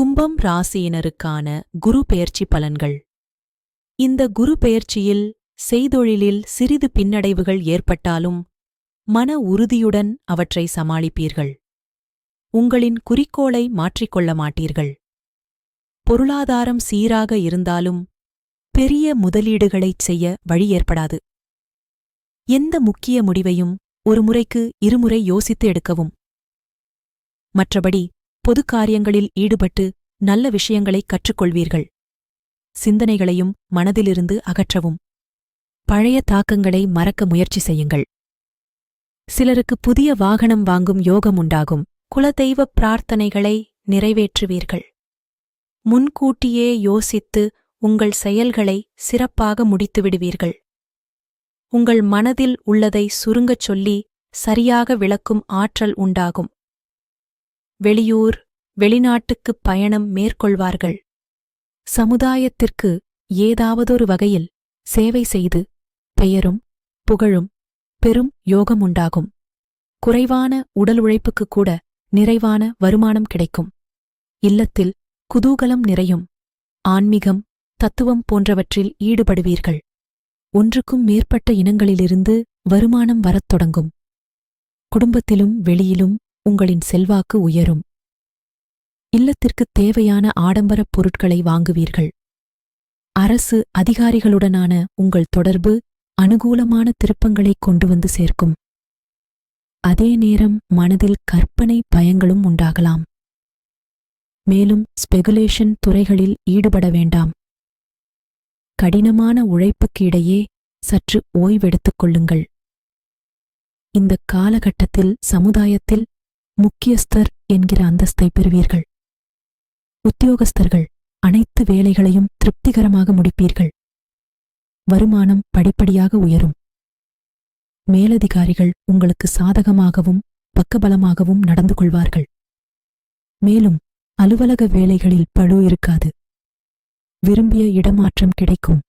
கும்பம் ராசியினருக்கான குரு பெயர்ச்சி பலன்கள். இந்த குரு பெயர்ச்சியில் செய்தொழிலில் சிறிது பின்னடைவுகள் ஏற்பட்டாலும் மன உறுதியுடன் அவற்றை சமாளிப்பீர்கள். உங்களின் குறிக்கோளை மாற்றிக்கொள்ள மாட்டீர்கள். பொருளாதாரம் சீராக இருந்தாலும் பெரிய முதலீடுகளைச் செய்ய வழி ஏற்படாது. எந்த முக்கிய முடிவையும் ஒரு முறைக்கு இருமுறை யோசித்து எடுக்கவும். மற்றபடி பொது காரியங்களில் ஈடுபட்டு நல்ல விஷயங்களைக் கற்றுக்கொள்வீர்கள். சிந்தனைகளையும் மனதிலிருந்து அகற்றவும். பழைய தாக்கங்களை மறக்க முயற்சி செய்யுங்கள். சிலருக்கு புதிய வாகனம் வாங்கும் யோகம் உண்டாகும். குலதெய்வ பிரார்த்தனைகளை நிறைவேற்றுவீர்கள். முன்கூட்டியே யோசித்து உங்கள் செயல்களை சிறப்பாக முடித்துவிடுவீர்கள் உங்கள் மனதில் உள்ளதை சுருங்கச் சொல்லி சரியாக விளக்கும் ஆற்றல் உண்டாகும். வெளியூர் வெளிநாட்டுக்குப் பயணம் மேற்கொள்வார்கள். சமுதாயத்திற்கு ஏதாவதொரு வகையில் சேவை செய்து பெயரும் புகழும் பெரும் யோகம் உண்டாகும். குறைவான உடல் உழைப்புக்கு கூட நிறைவான வருமானம் கிடைக்கும். இல்லத்தில் குதூகலம் நிறையும். ஆன்மீகம் தத்துவம் போன்றவற்றில் ஈடுபடுவீர்கள். ஒன்றுக்கும் மேற்பட்ட இனங்களிலிருந்து வருமானம் வரத் தொடங்கும். குடும்பத்திலும் வெளியிலும் உங்களின் செல்வாக்கு உயரும். இல்லத்திற்குத் தேவையான ஆடம்பரப் பொருட்களை வாங்குவீர்கள். அரசு அதிகாரிகளுடனான உங்கள் தொடர்பு அனுகூலமான திருப்பங்களைக் கொண்டு வந்து சேர்க்கும். அதே நேரம் மனதில் கற்பனை பயங்களும் உண்டாகலாம். மேலும் ஸ்பெகுலேஷன் துறைகளில் ஈடுபட வேண்டாம். கடினமான உழைப்புக்கு இடையே சற்று ஓய்வெடுத்துக் கொள்ளுங்கள். இந்த காலகட்டத்தில் சமுதாயத்தில் முக்கியஸ்தர் என்கிற அந்தஸ்தை பெறுவீர்கள். உத்தியோகஸ்தர்கள் அனைத்து வேலைகளையும் திருப்திகரமாக முடிப்பீர்கள். வருமானம் படிப்படியாக உயரும். மேலதிகாரிகள் உங்களுக்கு சாதகமாகவும் பக்கபலமாகவும் நடந்து கொள்வார்கள். மேலும் அலுவலக வேலைகளில் பழு இருக்காது. விரும்பிய இடமாற்றம் கிடைக்கும்.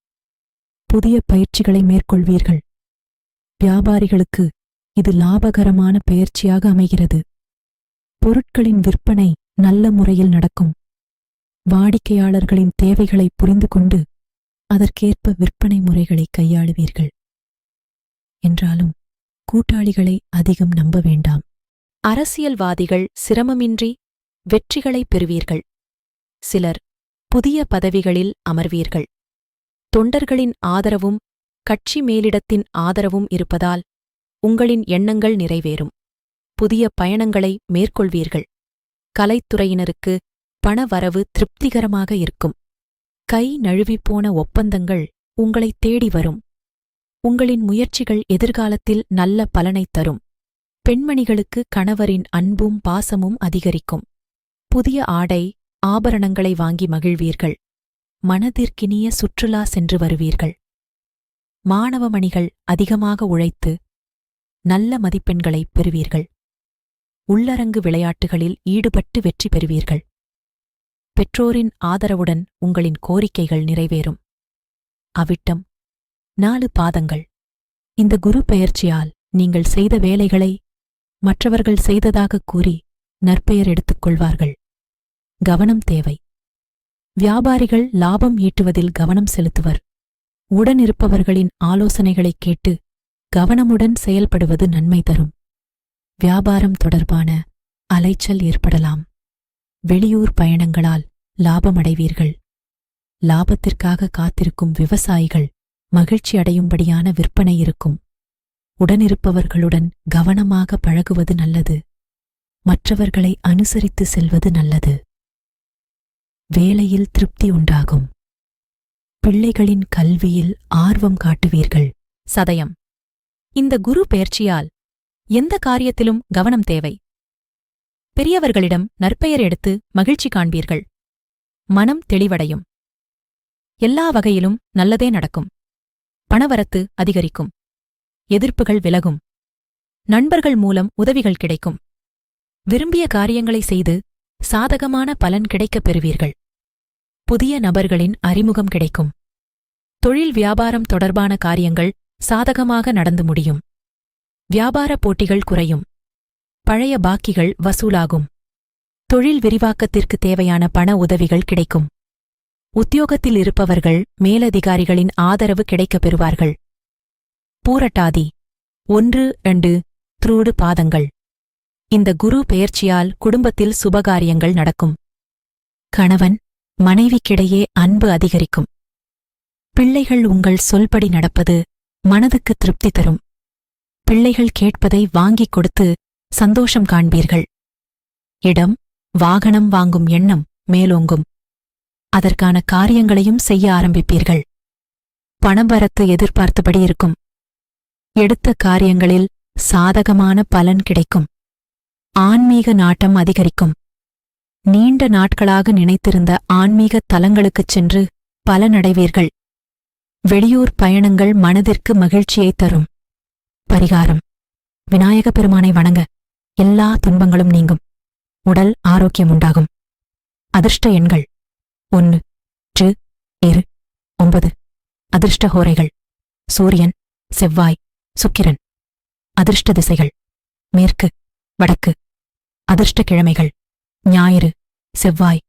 புதிய பயிற்சிகளை மேற்கொள்வீர்கள். வியாபாரிகளுக்கு இது லாபகரமான பயிற்சியாக அமைகிறது. பொருட்களின் விற்பனை நல்ல முறையில் நடக்கும். வாடிக்கையாளர்களின் தேவைகளை புரிந்து கொண்டு அதற்கேற்ப விற்பனை முறைகளை கையாளுவீர்கள். என்றாலும் கூட்டாளிகளை அதிகம் நம்ப வேண்டாம். அரசியல்வாதிகள் சிரமமின்றி வெற்றிகளை பெறுவீர்கள். சிலர் புதிய பதவிகளில் அமர்வீர்கள். தொண்டர்களின் ஆதரவும் கட்சி மேலிடத்தின் ஆதரவும் இருப்பதால் உங்களின் எண்ணங்கள் நிறைவேறும். புதிய பயணங்களை மேற்கொள்வீர்கள். கலைத்துறையினருக்கு பணவரவு திருப்திகரமாக இருக்கும். கை நழுவிப்போன ஒப்பந்தங்கள் உங்களைத் தேடி வரும். உங்களின் முயற்சிகள் எதிர்காலத்தில் நல்ல பலனைத் தரும். பெண்மணிகளுக்கு கணவரின் அன்பும் பாசமும் அதிகரிக்கும். புதிய ஆடை ஆபரணங்களை வாங்கி மகிழ்வீர்கள். மனதிற்கினிய சுற்றுலா சென்று வருவீர்கள். மாணவமணிகள் அதிகமாக உழைத்து நல்ல மதிப்பெண்களைப் பெறுவீர்கள். உள்ளரங்கு விளையாட்டுகளில் ஈடுபட்டு வெற்றி பெறுவீர்கள். பெற்றோரின் ஆதரவுடன் உங்களின் கோரிக்கைகள் நிறைவேறும். அவிட்டம். நாலு பாதங்கள். இந்த குரு பெயர்ச்சியால் நீங்கள் செய்த வேலைகளை மற்றவர்கள் செய்ததாகக் கூறி நற்பெயர் எடுத்துக் கொள்வார்கள் கவனம் தேவை. வியாபாரிகள் லாபம் ஈட்டுவதில் கவனம் செலுத்துவர். உடனிருப்பவர்களின் ஆலோசனைகளைக் கேட்டு கவனமுடன் செயல்படுவது நன்மை தரும். வியாபாரம் தொடர்பான அலைச்சல் ஏற்படலாம். வெளியூர் பயணங்களால் லாபமடைவீர்கள். லாபத்திற்காக காத்திருக்கும் விவசாயிகள் மகிழ்ச்சி அடையும்படியான விற்பனை இருக்கும். உடனிருப்பவர்களுடன் கவனமாக பழகுவது நல்லது. மற்றவர்களை அனுசரித்து செல்வது நல்லது. வேலையில் திருப்தி உண்டாகும். பிள்ளைகளின் கல்வியில் ஆர்வம் காட்டுவீர்கள். சதயம். இந்த குரு பெயர்ச்சியால் எந்த காரியத்திலும் கவனம் தேவை. பெரியவர்களிடம் நற்பெயர் எடுத்து மகிழ்ச்சி காண்பீர்கள். மனம் தெளிவடையும். எல்லா வகையிலும் நல்லதே நடக்கும். பணவரத்து அதிகரிக்கும். எதிர்ப்புகள் விலகும். நண்பர்கள் மூலம் உதவிகள் கிடைக்கும். விரும்பிய காரியங்களை செய்து சாதகமான பலன் கிடைக்கப் பெறுவீர்கள். புதிய நபர்களின் அறிமுகம் கிடைக்கும். தொழில் வியாபாரம் தொடர்பான காரியங்கள் சாதகமாக நடந்து முடியும். வியாபார போட்டிகள் குறையும். பழைய பாக்கிகள் வசூலாகும். தொழில் விரிவாக்கத்திற்கு தேவையான பண உதவிகள் கிடைக்கும். உத்தியோகத்தில் இருப்பவர்கள் மேலதிகாரிகளின் ஆதரவு கிடைக்கப் பெறுவார்கள். பூரட்டாதி. ஒன்று ரெண்டு த்ரூடு பாதங்கள். இந்த குரு பெயர்ச்சியால் குடும்பத்தில் சுபகாரியங்கள் நடக்கும். கணவன் மனைவிக்கிடையே அன்பு அதிகரிக்கும். பிள்ளைகள் உங்கள் சொல்படி நடப்பது மனதுக்கு திருப்தி தரும். பிள்ளைகள் கேட்பதை வாங்கிக் கொடுத்து சந்தோஷம் காண்பீர்கள். இடம் வாகனம் வாங்கும் எண்ணம் மேலோங்கும். அதற்கான காரியங்களையும் செய்ய ஆரம்பிப்பீர்கள். பணபரத்து எதிர்பார்த்தபடி இருக்கும். எடுத்த காரியங்களில் சாதகமான பலன் கிடைக்கும். ஆன்மீக நாட்டம் அதிகரிக்கும். நீண்ட நாட்களாக நினைத்திருந்த ஆன்மீக தலங்களுக்குச் சென்று பலனடைவீர்கள். வெளியூர் பயணங்கள் மனதிற்கு மகிழ்ச்சியைத் தரும். பரிகாரம். விநாயகப் பெருமானை வணங்க எல்லா துன்பங்களும் நீங்கும். உடல் ஆரோக்கியம் உண்டாகும். அதிர்ஷ்ட எண்கள் ஒன்று டு இரு ஒன்பது. அதிர்ஷ்ட ஹோரைகள் சூரியன் செவ்வாய் சுக்கிரன். அதிர்ஷ்ட திசைகள் மேற்கு வடக்கு. அதிர்ஷ்ட கிழமைகள் ஞாயிறு செவ்வாய்